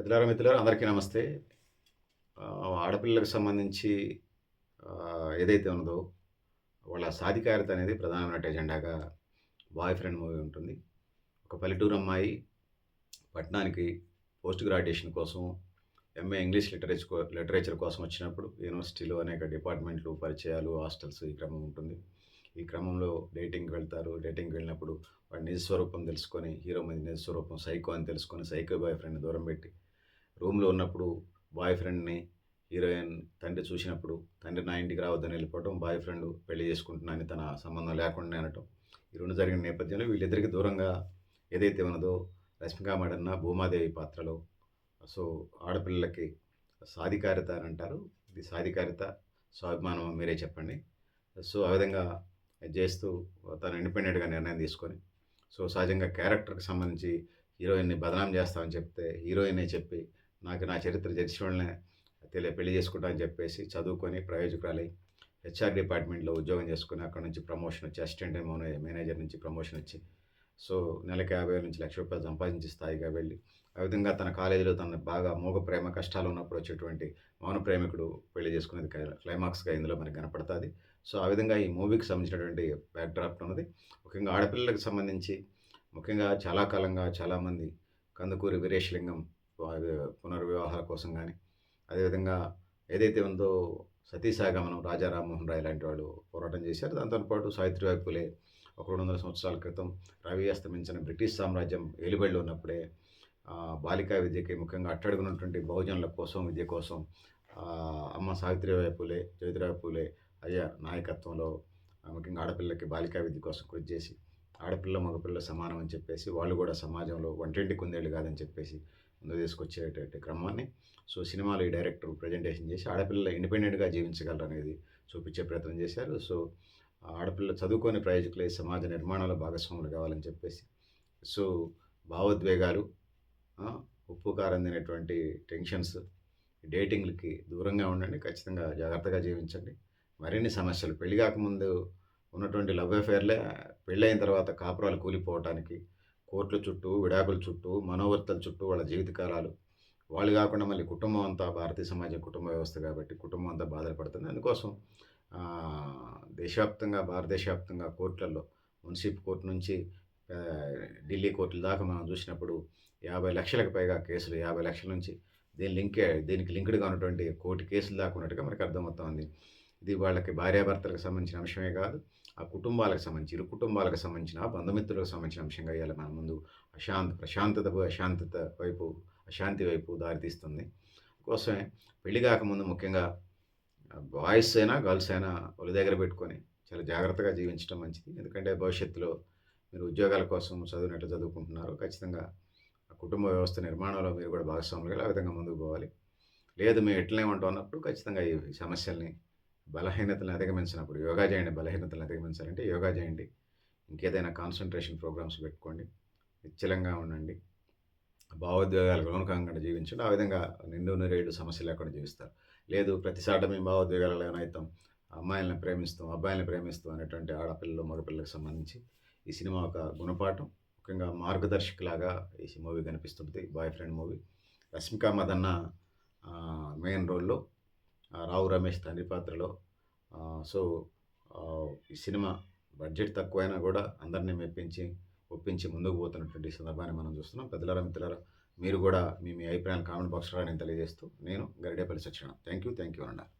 పెద్దలారా మిత్రులారా అందరికీ నమస్తే. ఆడపిల్లలకు సంబంధించి ఏదైతే ఉన్నదో వాళ్ళ సాధికారత అనేది ప్రధానమైన ఎజెండాగా బాయ్ ఫ్రెండ్ మూవీ ఉంటుంది. ఒక పల్లెటూరు అమ్మాయి పట్టణానికి పోస్ట్ గ్రాడ్యుయేషన్ కోసం ఎంఏ ఇంగ్లీష్ లిటరేచర్ లిటరేచర్ కోసం వచ్చినప్పుడు యూనివర్సిటీలో అనేక డిపార్ట్మెంట్లు పరిచయాలు హాస్టల్స్ ఈ క్రమం ఉంటుంది. ఈ క్రమంలో డేటింగ్కి వెళ్తారు. డేటింగ్కి వెళ్ళినప్పుడు వాడి నిజ స్వరూపం తెలుసుకొని హీరో మీద నిజ స్వరూపం సైకో అని తెలుసుకొని సైకో బాయ్ ఫ్రెండ్ని దూరం పెట్టి రూమ్లో ఉన్నప్పుడు బాయ్ ఫ్రెండ్ని హీరోయిన్ తండ్రి చూసినప్పుడు తండ్రి నా ఇంటికి రావద్దని వెళ్ళిపోవడం బాయ్ ఫ్రెండ్ పెళ్ళి చేసుకుంటున్నానని తన సంబంధం లేకుండా అనటం. ఈ రెండు జరిగిన నేపథ్యంలో వీళ్ళిద్దరికి దూరంగా ఏదైతే ఉన్నదో రష్మికా మేడన్న భూమాదేవి పాత్రలో. సో ఆడపిల్లలకి సాధికారిత అని అంటారు. ఇది సాధికారిత స్వాభిమానం మీరే చెప్పండి. సో ఆ విధంగా చేస్తూ తను ఇండిపెండెంట్గా నిర్ణయం తీసుకొని సో సహజంగా క్యారెక్టర్కి సంబంధించి హీరోయిన్ని బదనాం చేస్తామని చెప్తే హీరోయినే చెప్పి నాకు నా చరిత్ర తెలిసిన వాళ్ళనే తెలియ పెళ్ళి చేసుకుంటా అని చెప్పేసి చదువుకొని ప్రయోజకురాలి హెచ్ఆర్ డిపార్ట్మెంట్లో ఉద్యోగం చేసుకుని అక్కడ నుంచి ప్రమోషన్ వచ్చి అసిస్టెంట్ మేనేజర్ నుంచి ప్రమోషన్ వచ్చి సో నెలకి యాభై వేల నుంచి లక్ష రూపాయలు సంపాదించే స్థాయిగా వెళ్ళి ఆ విధంగా తన కాలేజీలో తన బాగా మూగ ప్రేమ కష్టాలు ఉన్నప్పుడు వచ్చేటువంటి మౌన ప్రేమికుడు పెళ్ళి చేసుకునేది క్లైమాక్స్గా ఇందులో మనకి కనపడుతుంది. సో ఆ విధంగా ఈ మూవీకి సంబంధించినటువంటి బ్యాక్డ్రాప్ ఉన్నది. ముఖ్యంగా ఆడపిల్లలకు సంబంధించి ముఖ్యంగా చాలా కాలంగా చాలామంది కందుకూరి వీరేశలింగం పునర్వివాహాల కోసం కానీ అదేవిధంగా ఏదైతే ఉందో సతీసాగమనం రాజా రామ్మోహన్ రాయ్ లాంటి వాళ్ళు పోరాటం చేశారు. దాంతోపాటు సావిత్రిబాయి పులే ఒక రెండు వందల సంవత్సరాల క్రితం రవి అస్తమించిన బ్రిటిష్ సామ్రాజ్యం ఏలుబడిలో ఉన్నప్పుడే బాలికా విద్యకి ముఖ్యంగా అట్టడుగున్నటువంటి బహుజనుల కోసం విద్య కోసం అమ్మ సావిత్రిబాయి పూలే జ్యోతిరావు పూలే అయ్యా నాయకత్వంలో ముఖ్యంగా ఆడపిల్లకి బాలికా విద్య కోసం కృషి చేసి ఆడపిల్ల మగపిల్ల సమానం అని చెప్పేసి వాళ్ళు కూడా సమాజంలో వంటింటి కుందేళ్ళు కాదని చెప్పేసి ముందు తీసుకొచ్చేటటువంటి క్రమాన్ని. సో సినిమాలో ఈ డైరెక్టర్ ప్రజెంటేషన్ చేసి ఆడపిల్ల ఇండిపెండెంట్గా జీవించగలరు అనేది చూపించే ప్రయత్నం చేశారు. సో ఆడపిల్లలు ఆడపిల్ల చదువుకొని ప్రయోజకులై సమాజ నిర్మాణంలో భాగస్వాములు కావాలని చెప్పేసి సో భావోద్వేగాలు ఉప్పు కారం తినేటువంటి టెన్షన్స్ డేటింగ్లకి దూరంగా ఉండండి ఖచ్చితంగా జాగ్రత్తగా జీవించండి. మరిన్ని సమస్యలు పెళ్ళి కాకముందు ఉన్నటువంటి లవ్ అఫేర్లే పెళ్ళైన తర్వాత కాపురాలు కూలిపోవటానికి కోర్టుల చుట్టూ విడాకుల చుట్టూ మనోవర్తల చుట్టూ వాళ్ళ జీవితకాలాలు. వాళ్ళు కాకుండా మళ్ళీ కుటుంబం అంతా భారతీయ సమాజం కుటుంబ వ్యవస్థ కాబట్టి కుటుంబం అంతా బాధలు పడుతుంది. అందుకోసం దేశవ్యాప్తంగా భారతదేశవ్యాప్తంగా కోర్టులలో మున్సిపల్ కోర్టు నుంచి ఢిల్లీ కోర్టుల దాకా మనం చూసినప్పుడు యాభై లక్షలకు పైగా కేసులు యాభై లక్షల నుంచి దీని లింకే దీనికి లింక్డ్గా ఉన్నటువంటి కోటి కేసులు దాకా ఉన్నట్టుగా మనకు అర్థమవుతోంది ఇది వాళ్ళకి భార్యాభర్తలకు సంబంధించిన అంశమే కాదు ఆ కుటుంబాలకు సంబంధించి ఇరు కుటుంబాలకు సంబంధించిన బంధుమిత్రులకు సంబంధించిన అంశంగా ఇవాళ మన ముందు. అశాంత ప్రశాంతత అశాంతత వైపు అశాంతి వైపు దారితీస్తుంది. కోసమే పెళ్ళి కాకముందు ముఖ్యంగా బాయ్స్ అయినా గర్ల్స్ అయినా ఒళ్ళు దగ్గర పెట్టుకొని చాలా జాగ్రత్తగా జీవించడం మంచిది. ఎందుకంటే భవిష్యత్తులో మీరు ఉద్యోగాల కోసం చదివినట్లు చదువుకుంటున్నారు. ఖచ్చితంగా ఆ కుటుంబ వ్యవస్థ నిర్మాణంలో మీరు కూడా భాగస్వాములుగా ఆ విధంగా ముందుకు పోవాలి. లేదు మేము ఎట్లనే ఉంటాం అన్నప్పుడు ఖచ్చితంగా ఈ సమస్యల్ని బలహీనతలను అధిగమించినప్పుడు యోగా చేయండి బలహీనతలను అధిగమించాలంటే యోగా చేయండి. ఇంకేదైనా కాన్సన్ట్రేషన్ ప్రోగ్రామ్స్ పెట్టుకోండి నిశ్చలంగా ఉండండి. భావోద్వేగాలకు లోను కాకుండా జీవించండి. ఆ విధంగా నిండు నిరేడు సమస్య లేకుండా జీవిస్తారు. లేదు ప్రతిసాట మేము భావోద్వేగాలు ఏమైతాం అమ్మాయిలను ప్రేమిస్తాం అబ్బాయిలను ప్రేమిస్తాం అనేటువంటి ఆడపిల్లలు మగపిల్లలకు సంబంధించి ఈ సినిమా ఒక గుణపాఠం. ముఖ్యంగా మార్గదర్శకులాగా ఈ మూవీ కనిపిస్తుంది boyfriend movie. Rashmika Mandanna main రోల్లో రావు రమేష్ తండ్రి పాత్రలో. సో ఈ సినిమా బడ్జెట్ తక్కువైనా కూడా అందరినీ మెప్పించి ఒప్పించి ముందుకు పోతున్నటువంటి సందర్భాన్ని మనం చూస్తున్నాం. పెద్దలారా మిత్రులారా మీరు కూడా మీ మీ అభిప్రాయాలు కామెంట్ బాక్స్లో నేను తెలియజేస్తూ నేను Garidepalli Satyanarayana. Thank you thank you అన్నారు